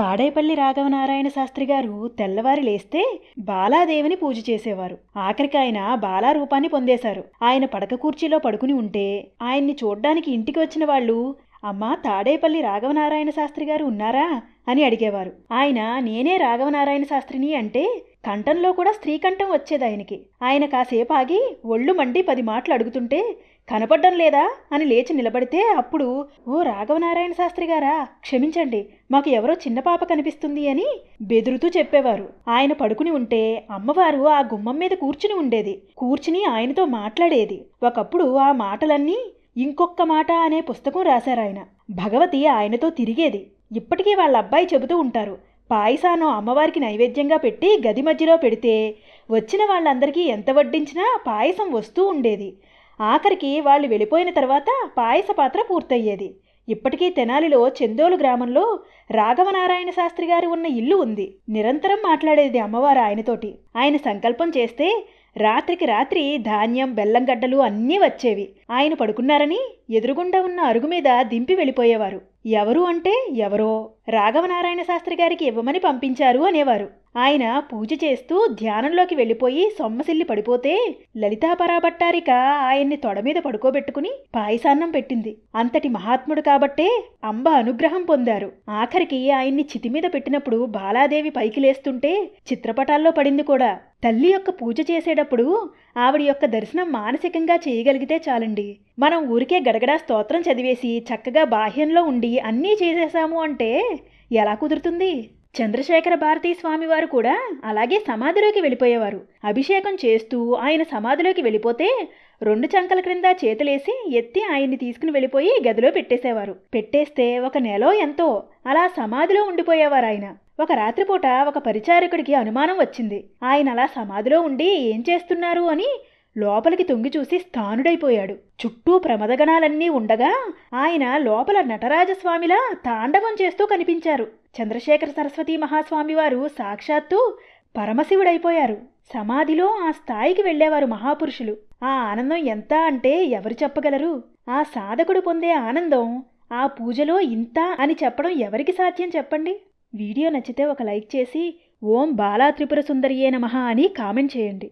తాడేపల్లి రాఘవనారాయణ శాస్త్రి గారు తెల్లవారి లేస్తే బాలాదేవిని పూజ చేసేవారు. ఆఖరికి ఆయన బాలా రూపాన్ని పొందేశారు. ఆయన పడక కుర్చీలో పడుకుని ఉంటే ఆయన్ని చూడ్డానికి ఇంటికి వచ్చిన వాళ్ళు అమ్మా తాడేపల్లి రాఘవనారాయణ శాస్త్రి గారు ఉన్నారా? అని అడిగేవారు. ఆయన నేనే రాఘవనారాయణ శాస్త్రిని అంటే కంఠంలో కూడా స్త్రీ కంఠం వచ్చేది ఆయనకి ఆయన కాసేపు ఆగి ఒళ్ళు మండి పది మాటలు అడుగుతుంటే కనపడ్డం లేదా అని లేచి నిలబడితే అప్పుడు ఓ రాఘవనారాయణ శాస్త్రి గారా క్షమించండి మాకు ఎవరో చిన్న పాప కనిపిస్తుంది అని బెదురుతూ చెప్పేవారు. ఆయన పడుకుని ఉంటే అమ్మవారు ఆ గుమ్మం మీద కూర్చుని ఉండేది. కూర్చుని ఆయనతో మాట్లాడేది. ఒకప్పుడు ఆ మాటలన్నీ ఇంకొక్క మాట అనే పుస్తకం రాశారాయన భగవతి ఆయనతో తిరిగేది. ఇప్పటికీ వాళ్ళ అబ్బాయి చెబుతూ ఉంటారు పాయసాను అమ్మవారికి నైవేద్యంగా పెట్టి గది మధ్యలో పెడితే వచ్చిన వాళ్ళందరికీ ఎంత వడ్డించినా పాయసం వస్తూ ఉండేది. ఆఖరికి వాళ్ళు వెళ్ళిపోయిన తర్వాత పాయస పాత్ర పూర్తయ్యేది. ఇప్పటికీ తెనాలిలో చందోలు గ్రామంలో రాఘవనారాయణ శాస్త్రి గారు ఉన్న ఇల్లు ఉంది. నిరంతరం మాట్లాడేది అమ్మవారు ఆయనతోటి. ఆయన సంకల్పం చేస్తే రాత్రికి రాత్రి ధాన్యం బెల్లం గడ్డలు అన్నీ వచ్చేవి. ఆయన పడుకున్నారని ఎదురుగుండా ఉన్న అరుగు మీద దింపి వెళ్ళిపోయేవారు. ఎవరు అంటే ఎవరో రాఘవనారాయణ శాస్త్రి గారికి ఇవ్వమని పంపించారు అనేవారు. ఆయన పూజ చేస్తూ ధ్యానంలోకి వెళ్ళిపోయి సొమ్మసిల్లి పడిపోతే లలితాపరాభట్టారిక ఆయన్ని తొడ మీద పడుకోబెట్టుకుని పాయసాన్నం పెట్టింది. అంతటి మహాత్ముడు కాబట్టే అంబ అనుగ్రహం పొందారు. ఆఖరికి ఆయన్ని చితి మీద పెట్టినప్పుడు బాలాదేవి పైకి లేస్తుంటే చిత్రపటాల్లో పడింది కూడా. తల్లి యొక్క పూజ చేసేటప్పుడు ఆవిడ యొక్క దర్శనం మానసికంగా చేయగలిగితే చాలండి. మనం ఊరికే గడగడా స్తోత్రం చదివేసి చక్కగా బాహ్యంలో ఉండి అన్నీ చేసేసాము అంటే ఎలా కుదురుతుంది? చంద్రశేఖర భారతీ స్వామివారు కూడా అలాగే సమాధిలోకి వెళ్ళిపోయేవారు. అభిషేకం చేస్తూ ఆయన సమాధిలోకి వెళ్ళిపోతే రెండు చంకల క్రింద చేతులేసి ఎత్తి ఆయన్ని తీసుకుని వెళ్ళిపోయి గదిలో పెట్టేసేవారు. పెట్టేస్తే ఒక నెలో ఎంతో అలా సమాధిలో ఉండిపోయేవారు ఆయన. ఒక రాత్రిపూట ఒక పరిచారకుడికి అనుమానం వచ్చింది. ఆయన అలా సమాధిలో ఉండి ఏం చేస్తున్నారు అని లోపలికి తొంగి చూసి స్థానుడైపోయాడు. చుట్టూ ప్రమదగణాలన్నీ ఉండగా ఆయన లోపల నటరాజస్వామిలా తాండవం చేస్తూ కనిపించారు. చంద్రశేఖర సరస్వతి మహాస్వామి వారు సాక్షాత్తు పరమశివుడైపోయారు. సమాధిలో ఆ స్థాయికి వెళ్ళేవారు మహాపురుషులు. ఆ ఆనందం ఎంత అంటే ఎవరు చెప్పగలరు? ఆ సాధకుడు పొందే ఆనందం ఆ పూజలో ఇంత అని చెప్పడం ఎవరికి సాధ్యం చెప్పండి? వీడియో నచ్చితే ఒక లైక్ చేసి ఓం బాలా త్రిపుర సుందరియే నమ అని కామెంట్ చేయండి.